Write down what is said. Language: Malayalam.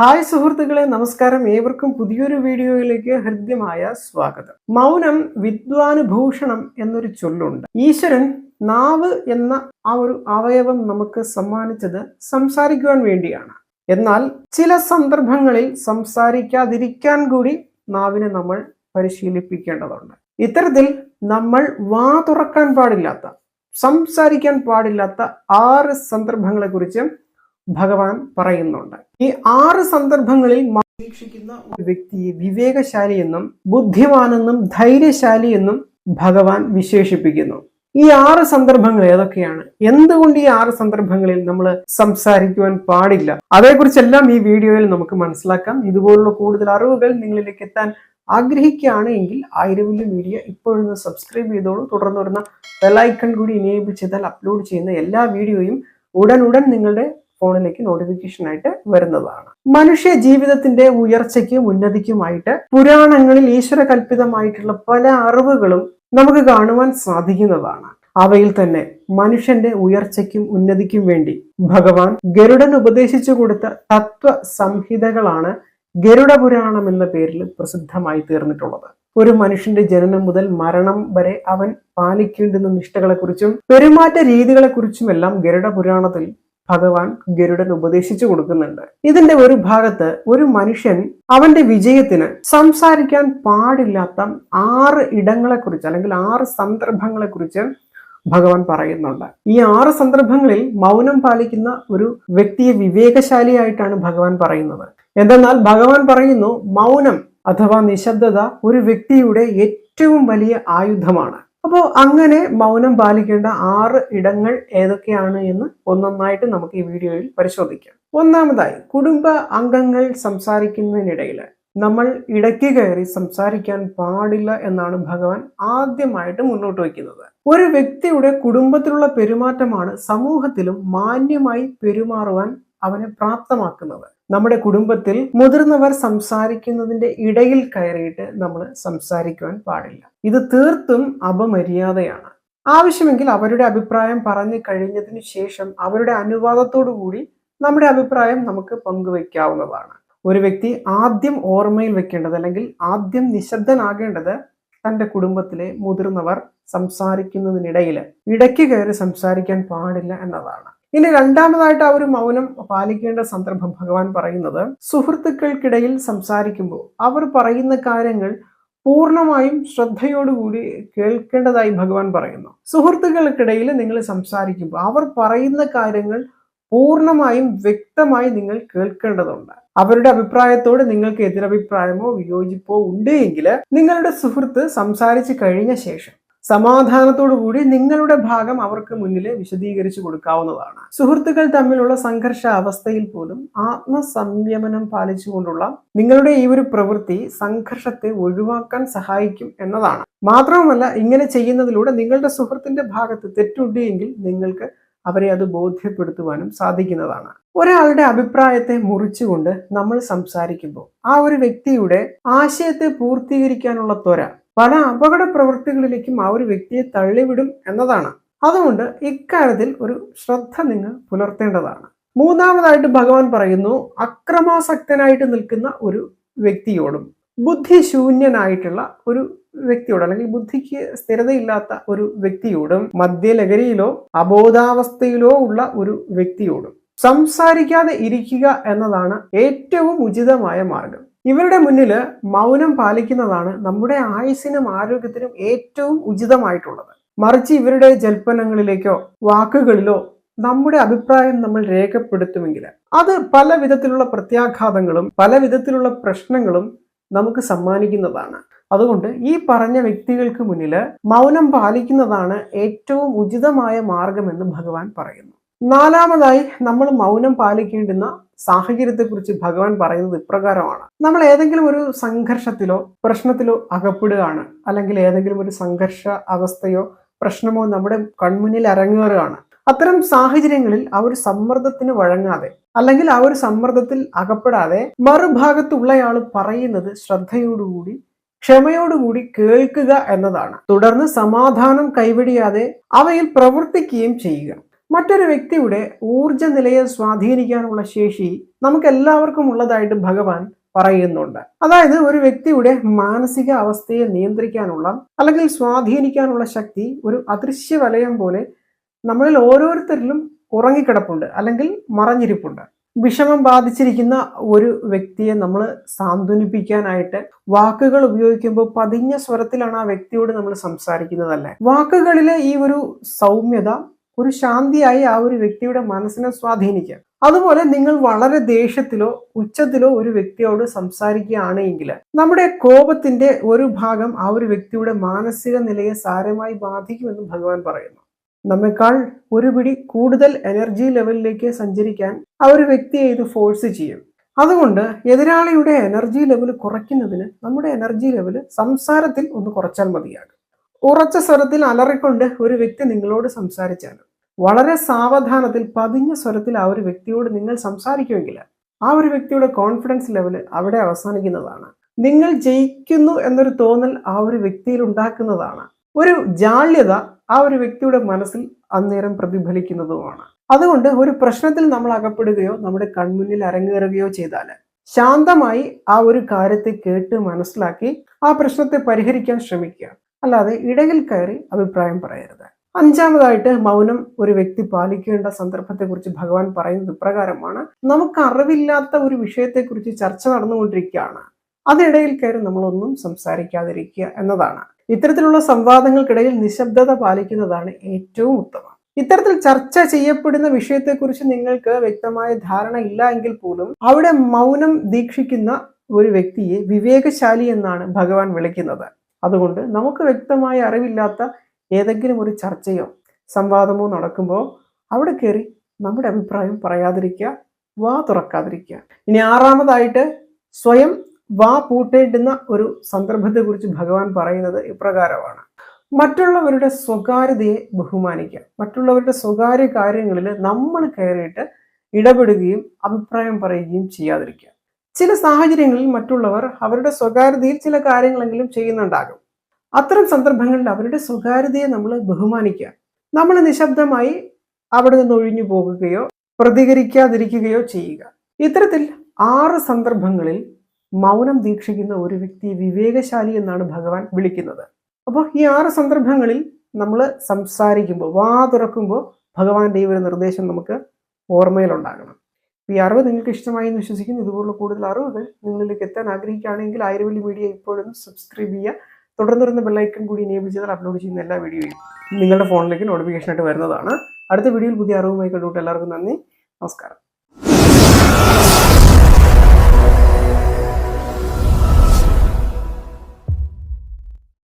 ഹായ് സുഹൃത്തുക്കളെ നമസ്കാരം. ഏവർക്കും പുതിയൊരു വീഡിയോയിലേക്ക് ഹൃദ്യമായ സ്വാഗതം. മൗനം വിദ്വാനുഭൂഷണം എന്നൊരു ചൊല്ലുണ്ട്. ഈശ്വരൻ നാവ് എന്ന ആ ഒരു അവയവം നമുക്ക് സമ്മാനിച്ചത് സംസാരിക്കുവാൻ വേണ്ടിയാണ്. എന്നാൽ ചില സന്ദർഭങ്ങളിൽ സംസാരിക്കാതിരിക്കാൻ കൂടി നാവിനെ നമ്മൾ പരിശീലിപ്പിക്കേണ്ടതുണ്ട്. ഇത്തരത്തിൽ നമ്മൾ വാ തുറക്കാൻ പാടില്ലാത്ത സംസാരിക്കാൻ പാടില്ലാത്ത ആറ് സന്ദർഭങ്ങളെ കുറിച്ച് ഭഗവാൻ പറയുന്നുണ്ട്. ഈ ആറ് സന്ദർഭങ്ങളിൽ വീക്ഷിക്കുന്ന ഒരു വ്യക്തിയെ വിവേകശാലി എന്നും ബുദ്ധിമാനെന്നും ധൈര്യശാലി എന്നും ഭഗവാൻ വിശേഷിപ്പിക്കുന്നു. ഈ ആറ് സന്ദർഭങ്ങൾ ഏതൊക്കെയാണ്? എന്തുകൊണ്ട് ഈ ആറ് സന്ദർഭങ്ങളിൽ നമ്മൾ സംസാരിക്കുവാൻ പാടില്ല? അതേക്കുറിച്ചെല്ലാം ഈ വീഡിയോയിൽ നമുക്ക് മനസ്സിലാക്കാം. ഇതുപോലുള്ള കൂടുതൽ അറിവുകൾ നിങ്ങളിലേക്ക് എത്താൻ ആഗ്രഹിക്കുകയാണ് എങ്കിൽ ആയിരവില്യ മീഡിയ ഇപ്പോഴൊന്ന് സബ്സ്ക്രൈബ് ചെയ്തോളൂ. തുടർന്ന് വരുന്ന ബെലൈക്കൺ കൂടി ഇനേബിൾ ചെയ്താൽ അപ്ലോഡ് ചെയ്യുന്ന എല്ലാ വീഡിയോയും ഉടൻ ഉടൻ നിങ്ങളുടെ ഫോണിലേക്ക് നോട്ടിഫിക്കേഷൻ ആയിട്ട് വരുന്നതാണ്. മനുഷ്യ ജീവിതത്തിന്റെ ഉയർച്ചയ്ക്കും ഉന്നതിക്കുമായിട്ട് പുരാണങ്ങളിൽ ഈശ്വര കൽപ്പിതമായിട്ടുള്ള പല അറിവുകളും നമുക്ക് കാണുവാൻ സാധിക്കുന്നതാണ്. അവയിൽ തന്നെ മനുഷ്യന്റെ ഉയർച്ചയ്ക്കും ഉന്നതിക്കും വേണ്ടി ഭഗവാൻ ഗരുഡൻ ഉപദേശിച്ചു കൊടുത്ത തത്വ സംഹിതകളാണ് ഗരുഡ പുരാണം എന്ന പേരിൽ പ്രസിദ്ധമായി തീർന്നിട്ടുള്ളത്. ഒരു മനുഷ്യന്റെ ജനനം മുതൽ മരണം വരെ അവൻ പാലിക്കേണ്ടുന്ന നിഷ്ഠകളെക്കുറിച്ചും പെരുമാറ്റ രീതികളെക്കുറിച്ചുമെല്ലാം ഗരുഡ പുരാണത്തിൽ ഭഗവാൻ ഗരുഡൻ ഉപദേശിച്ചു കൊടുക്കുന്നുണ്ട്. ഇതിന്റെ ഒരു ഭാഗത്ത് ഒരു മനുഷ്യൻ അവന്റെ വിജയത്തിന് സംസാരിക്കാൻ പാടില്ലാത്ത ആറ് ഇടങ്ങളെ കുറിച്ച് അല്ലെങ്കിൽ ആറ് സന്ദർഭങ്ങളെ കുറിച്ച് ഭഗവാൻ പറയുന്നുണ്ട്. ഈ ആറ് സന്ദർഭങ്ങളിൽ മൗനം പാലിക്കുന്ന ഒരു വ്യക്തിയെ വിവേകശാലിയായിട്ടാണ് ഭഗവാൻ പറയുന്നത്. എന്തെന്നാൽ ഭഗവാൻ പറയുന്നു മൗനം അഥവാ നിശബ്ദത ഒരു വ്യക്തിയുടെ ഏറ്റവും വലിയ ആയുധമാണ്. അപ്പോൾ അങ്ങനെ മൗനം പാലിക്കേണ്ട ആറ് ഇടങ്ങൾ ഏതൊക്കെയാണ് എന്ന് ഒന്നൊന്നായിട്ട് നമുക്ക് ഈ വീഡിയോയിൽ പരിശോധിക്കാം. ഒന്നാമതായി കുടുംബ അംഗങ്ങൾ സംസാരിക്കുന്നതിനിടയിൽ നമ്മൾ ഇടയ്ക്ക് കയറി സംസാരിക്കാൻ പാടില്ല എന്നാണ് ഭഗവാൻ ആദ്യമായിട്ട് മുന്നോട്ട് വയ്ക്കുന്നത്. ഒരു വ്യക്തിയുടെ കുടുംബത്തിലുള്ള പെരുമാറ്റമാണ് സമൂഹത്തിലും മാന്യമായി പെരുമാറുവാൻ അവനെ പ്രാപ്തമാക്കുന്നത്. നമ്മുടെ കുടുംബത്തിൽ മുതിർന്നവർ സംസാരിക്കുന്നതിന്റെ ഇടയിൽ കയറിയിട്ട് നമ്മൾ സംസാരിക്കുവാൻ പാടില്ല. ഇത് തീർത്തും അപമര്യാദയാണ്. ആവശ്യമെങ്കിൽ അവരുടെ അഭിപ്രായം പറഞ്ഞു കഴിഞ്ഞതിന് ശേഷം അവരുടെ അനുവാദത്തോടു കൂടി നമ്മുടെ അഭിപ്രായം നമുക്ക് പങ്കുവെക്കാവുന്നതാണ് ഒരു വ്യക്തി ആദ്യം ഓർമ്മയിൽ വെക്കേണ്ടത് അല്ലെങ്കിൽ ആദ്യം നിശബ്ദനാകേണ്ടത് തന്റെ കുടുംബത്തിലെ മുതിർന്നവർ സംസാരിക്കുന്നതിനിടയിൽ ഇടയ്ക്ക് കയറി സംസാരിക്കാൻ പാടില്ല എന്നതാണ്. ഇനി രണ്ടാമതായിട്ട് ആ ഒരു മൗനം പാലിക്കേണ്ട സന്ദർഭം ഭഗവാൻ പറയുന്നത് സുഹൃത്തുക്കൾക്കിടയിൽ സംസാരിക്കുമ്പോൾ അവർ പറയുന്ന കാര്യങ്ങൾ പൂർണമായും ശ്രദ്ധയോടുകൂടി കേൾക്കേണ്ടതായി ഭഗവാൻ പറയുന്നു. സുഹൃത്തുക്കൾക്കിടയിൽ നിങ്ങൾ സംസാരിക്കുമ്പോൾ അവർ പറയുന്ന കാര്യങ്ങൾ പൂർണമായും വ്യക്തമായി നിങ്ങൾ കേൾക്കേണ്ടതുണ്ട്. അവരുടെ അഭിപ്രായത്തോട് നിങ്ങൾക്ക് എതിരഭിപ്രായമോ വിയോജിപ്പോ ഉണ്ട് എങ്കിൽ നിങ്ങളുടെ സുഹൃത്ത് സംസാരിച്ചു കഴിഞ്ഞ ശേഷം സമാധാനത്തോടു കൂടി നിങ്ങളുടെ ഭാഗം അവർക്ക് മുന്നിൽ വിശദീകരിച്ചു കൊടുക്കാവുന്നതാണ്. സുഹൃത്തുക്കൾ തമ്മിലുള്ള സംഘർഷ അവസ്ഥയിൽ പോലും ആത്മസംയമനം പാലിച്ചുകൊണ്ടുള്ള നിങ്ങളുടെ ഈ ഒരു പ്രവൃത്തി സംഘർഷത്തെ ഒഴിവാക്കാൻ സഹായിക്കും എന്നതാണ്. മാത്രവുമല്ല ഇങ്ങനെ ചെയ്യുന്നതിലൂടെ നിങ്ങളുടെ സുഹൃത്തിന്റെ ഭാഗത്ത് തെറ്റുണ്ട് എങ്കിൽ നിങ്ങൾക്ക് അവരെ അത് ബോധ്യപ്പെടുത്തുവാനും സാധിക്കുന്നതാണ്. ഒരാളുടെ അഭിപ്രായത്തെ മുറിച്ചുകൊണ്ട് നമ്മൾ സംസാരിക്കുമ്പോൾ ആ ഒരു വ്യക്തിയുടെ ആശയത്തെ പൂർത്തീകരിക്കാനുള്ള ത്വര പല അപകട പ്രവൃത്തികളിലേക്കും ആ ഒരു വ്യക്തിയെ തള്ളിവിടും എന്നതാണ്. അതുകൊണ്ട് ഇക്കാര്യത്തിൽ ഒരു ശ്രദ്ധ നിങ്ങൾ പുലർത്തേണ്ടതാണ്. മൂന്നാമതായിട്ട് ഭഗവാൻ പറയുന്നു അക്രമാസക്തനായിട്ട് നിൽക്കുന്ന ഒരു വ്യക്തിയോടും ബുദ്ധിശൂന്യനായിട്ടുള്ള ഒരു വ്യക്തിയോട് അല്ലെങ്കിൽ ബുദ്ധിക്ക് സ്ഥിരതയില്ലാത്ത ഒരു വ്യക്തിയോടും മദ്യലഹരിയിലോ അബോധാവസ്ഥയിലോ ഉള്ള ഒരു വ്യക്തിയോടും സംസാരിക്കാതെ ഇരിക്കുക എന്നതാണ് ഏറ്റവും ഉചിതമായ മാർഗം. ഇവരുടെ മുന്നിൽ മൗനം പാലിക്കുന്നതാണ് നമ്മുടെ ആയുസിനും ആരോഗ്യത്തിനും ഏറ്റവും ഉചിതമായിട്ടുള്ളത്. മറിച്ച് ഇവരുടെ ജൽപ്പനങ്ങളിലേക്കോ വാക്കുകളിലോ നമ്മുടെ അഭിപ്രായം നമ്മൾ രേഖപ്പെടുത്തുമെങ്കിൽ അത് പല വിധത്തിലുള്ള പ്രത്യാഘാതങ്ങളും പല വിധത്തിലുള്ള പ്രശ്നങ്ങളും നമുക്ക് സമ്മാനിക്കുന്നതാണ്. അതുകൊണ്ട് ഈ പറഞ്ഞ വ്യക്തികൾക്ക് മുന്നിൽ മൗനം പാലിക്കുന്നതാണ് ഏറ്റവും ഉചിതമായ മാർഗമെന്ന് ഭഗവാൻ പറയുന്നു. നാലാമതായി നമ്മൾ മൗനം പാലിക്കേണ്ടുന്ന സാഹചര്യത്തെക്കുറിച്ച് ഭഗവാൻ പറയുന്നത് ഇപ്രകാരമാണ്. നമ്മൾ ഏതെങ്കിലും ഒരു സംഘർഷത്തിലോ പ്രശ്നത്തിലോ അകപ്പെടുകയാണ്. അല്ലെങ്കിൽ ഏതെങ്കിലും ഒരു സംഘർഷ അവസ്ഥയോ പ്രശ്നമോ നമ്മുടെ കൺമുന്നിൽ അരങ്ങേറുകയാണ്. അത്തരം സാഹചര്യങ്ങളിൽ ആ ഒരു സമ്മർദ്ദത്തിന് വഴങ്ങാതെ അല്ലെങ്കിൽ ആ ഒരു സമ്മർദ്ദത്തിൽ അകപ്പെടാതെ മറുഭാഗത്തുള്ളയാൾ പറയുന്നത് ശ്രദ്ധയോടുകൂടി ക്ഷമയോടുകൂടി കേൾക്കുക എന്നതാണ്. തുടർന്ന് സമാധാനം കൈവടിയാതെ അവയിൽ പ്രവർത്തിക്കുകയും ചെയ്യുക. മറ്റൊരു വ്യക്തിയുടെ ഊർജ നിലയെ സ്വാധീനിക്കാനുള്ള ശേഷി നമുക്ക് എല്ലാവർക്കും ഉള്ളതായിട്ട് ഭഗവാൻ പറയുന്നുണ്ട്. അതായത് ഒരു വ്യക്തിയുടെ മാനസിക അവസ്ഥയെ നിയന്ത്രിക്കാനുള്ള അല്ലെങ്കിൽ സ്വാധീനിക്കാനുള്ള ശക്തി ഒരു അദൃശ്യ വലയം പോലെ നമ്മളിൽ ഓരോരുത്തരിലും ഉറങ്ങിക്കിടപ്പുണ്ട് അല്ലെങ്കിൽ മറഞ്ഞിരിപ്പുണ്ട്. വിഷമം ബാധിച്ചിരിക്കുന്ന ഒരു വ്യക്തിയെ നമ്മൾ സാന്ത്വനിപ്പിക്കാനായിട്ട് വാക്കുകൾ ഉപയോഗിക്കുമ്പോൾ പതിഞ്ഞ സ്വരത്തിലാണ് ആ വ്യക്തിയോട് നമ്മൾ സംസാരിക്കുന്നതല്ലേ? വാക്കുകളിലെ ഈ ഒരു സൗമ്യത ഒരു ശാന്തിയായി ആ ഒരു വ്യക്തിയുടെ മനസ്സിനെ സ്വാധീനിക്കാം അതുപോലെ നിങ്ങൾ വളരെ ദേഷ്യത്തിലോ ഉച്ചത്തിലോ ഒരു വ്യക്തിയോട് സംസാരിക്കുകയാണെങ്കിൽ നമ്മുടെ കോപത്തിന്റെ ഒരു ഭാഗം ആ ഒരു വ്യക്തിയുടെ മാനസിക നിലയെ സാരമായി ബാധിക്കുമെന്ന് ഭഗവാൻ പറയുന്നു. നമ്മെക്കാൾ ഒരു പിടി കൂടുതൽ എനർജി ലെവലിലേക്ക് സഞ്ചരിക്കാൻ ആ ഒരു വ്യക്തിയെ ഇത് ഫോഴ്സ് ചെയ്യും. അതുകൊണ്ട് എതിരാളിയുടെ എനർജി ലെവൽ കുറയ്ക്കുന്നതിന് നമ്മുടെ എനർജി ലെവൽ സംസാരത്തിൽ ഒന്ന് കുറച്ചാൽ മതിയാകും. ഉറച്ച സ്വരത്തിൽ അലറിക്കൊണ്ട് ഒരു വ്യക്തി നിങ്ങളോട് സംസാരിച്ചാലും വളരെ സാവധാനത്തിൽ പതിഞ്ഞ സ്വരത്തിൽ ആ ഒരു വ്യക്തിയോട് നിങ്ങൾ സംസാരിക്കുമെങ്കിൽ ആ ഒരു വ്യക്തിയുടെ കോൺഫിഡൻസ് ലെവൽ അവിടെ അവസാനിക്കുന്നതാണ്. നിങ്ങൾ ജയിക്കുന്നു എന്നൊരു തോന്നൽ ആ ഒരു വ്യക്തിയിൽ ഉണ്ടാക്കുന്നതാണ്. ഒരു ജാള്യത ആ ഒരു വ്യക്തിയുടെ മനസ്സിൽ അന്നേരം പ്രതിഫലിക്കുന്നതുമാണ്. അതുകൊണ്ട് ഒരു പ്രശ്നത്തിൽ നമ്മൾ അകപ്പെടുകയോ നമ്മുടെ കൺമുന്നിൽ അരങ്ങേറുകയോ ചെയ്താൽ ശാന്തമായി ആ ഒരു കാര്യത്തെ കേട്ട് മനസ്സിലാക്കി ആ പ്രശ്നത്തെ പരിഹരിക്കാൻ ശ്രമിക്കുക. അല്ലാതെ ഇടയിൽ കയറി അഭിപ്രായം പറയരുത്. അഞ്ചാമതായിട്ട് മൗനം ഒരു വ്യക്തി പാലിക്കേണ്ട സന്ദർഭത്തെക്കുറിച്ച് ഭഗവാൻ പറയുന്നത് ഇപ്രകാരമാണ്. നമുക്ക് അറിവില്ലാത്ത ഒരു വിഷയത്തെക്കുറിച്ച് ചർച്ച നടന്നുകൊണ്ടിരിക്കുകയാണ്. അതിനിടയിൽ കയറി നമ്മളൊന്നും സംസാരിക്കാതിരിക്കുക എന്നതാണ്. ഇത്തരത്തിലുള്ള സംവാദങ്ങൾക്കിടയിൽ നിശബ്ദത പാലിക്കുന്നതാണ് ഏറ്റവും ഉത്തമം. ഇത്തരത്തിൽ ചർച്ച ചെയ്യപ്പെടുന്ന വിഷയത്തെക്കുറിച്ച് നിങ്ങൾക്ക് വ്യക്തമായ ധാരണ ഇല്ല എങ്കിൽ പോലും അവിടെ മൗനം ദീക്ഷിക്കുന്ന ഒരു വ്യക്തിയെ വിവേകശാലി എന്നാണ് ഭഗവാൻ വിളിക്കുന്നത്. അതുകൊണ്ട് നമുക്ക് വ്യക്തമായ അറിവില്ലാത്ത ഏതെങ്കിലും ഒരു ചർച്ചയോ സംവാദമോ നടക്കുമ്പോൾ അവിടെ കയറി നമ്മുടെ അഭിപ്രായം പറയാതിരിക്കുക വാ തുറക്കാതിരിക്കുക. ഇനി ആറാമതായിട്ട് സ്വയം വാ പൂട്ടേണ്ടുന്ന ഒരു സന്ദർഭത്തെക്കുറിച്ച് ഭഗവാൻ പറയുന്നത് ഇപ്രകാരമാണ്. മറ്റുള്ളവരുടെ സ്വകാര്യതയെ ബഹുമാനിക്കുക. മറ്റുള്ളവരുടെ സ്വകാര്യ കാര്യങ്ങളിൽ നമ്മൾ കയറിയിട്ട് ഇടപെടുകയും അഭിപ്രായം പറയുകയും ചെയ്യാതിരിക്കുക. ചില സാഹചര്യങ്ങളിൽ മറ്റുള്ളവർ അവരുടെ സ്വകാര്യതയിൽ ചില കാര്യങ്ങളെങ്കിലും ചെയ്യുന്നുണ്ടാകും. അത്തരം സന്ദർഭങ്ങളിൽ അവരുടെ സ്വകാര്യതയെ നമ്മൾ ബഹുമാനിക്കുക. നമ്മൾ നിശബ്ദമായി അവിടെ നിന്ന് ഒഴിഞ്ഞു പോകുകയോ പ്രതികരിക്കാതിരിക്കുകയോ ചെയ്യുക. ഇത്തരത്തിൽ ആറ് സന്ദർഭങ്ങളിൽ മൗനം ദീക്ഷിക്കുന്ന ഒരു വ്യക്തി വിവേകശാലി എന്നാണ് ഭഗവാൻ വിളിക്കുന്നത്. അപ്പോൾ ഈ ആറ് സന്ദർഭങ്ങളിൽ നമ്മൾ സംസാരിക്കുമ്പോൾ വാ തുറക്കുമ്പോൾ ഭഗവാന്റെ ഈ ഒരു നിർദ്ദേശം നമുക്ക് ഓർമ്മയിലുണ്ടാകണം. ഈ അറിവ് നിങ്ങൾക്ക് ഇഷ്ടമായി എന്ന് വിശ്വസിക്കുന്നു. ഇതുപോലുള്ള കൂടുതൽ അറിവുകൾ നിങ്ങളിലേക്ക് എത്താൻ ആഗ്രഹിക്കുകയാണെങ്കിൽ ആയിരവല്ലി മീഡിയ ഇപ്പോഴും സബ്സ്ക്രൈബ് ചെയ്യുക. തുടർന്ന് വരുന്ന ബെല്ലൈക്കൺ കൂടി എനേബിൾ ചെയ്താൽ അപ്ലോഡ് ചെയ്യുന്ന എല്ലാ വീഡിയോയും നിങ്ങളുടെ ഫോണിലേക്ക് നോട്ടിഫിക്കേഷനായിട്ട് വരുന്നതാണ്. അടുത്ത വീഡിയോയിൽ പുതിയ അറിവുമായി കണ്ടുകൊണ്ട് എല്ലാവർക്കും നന്ദി. നമസ്കാരം.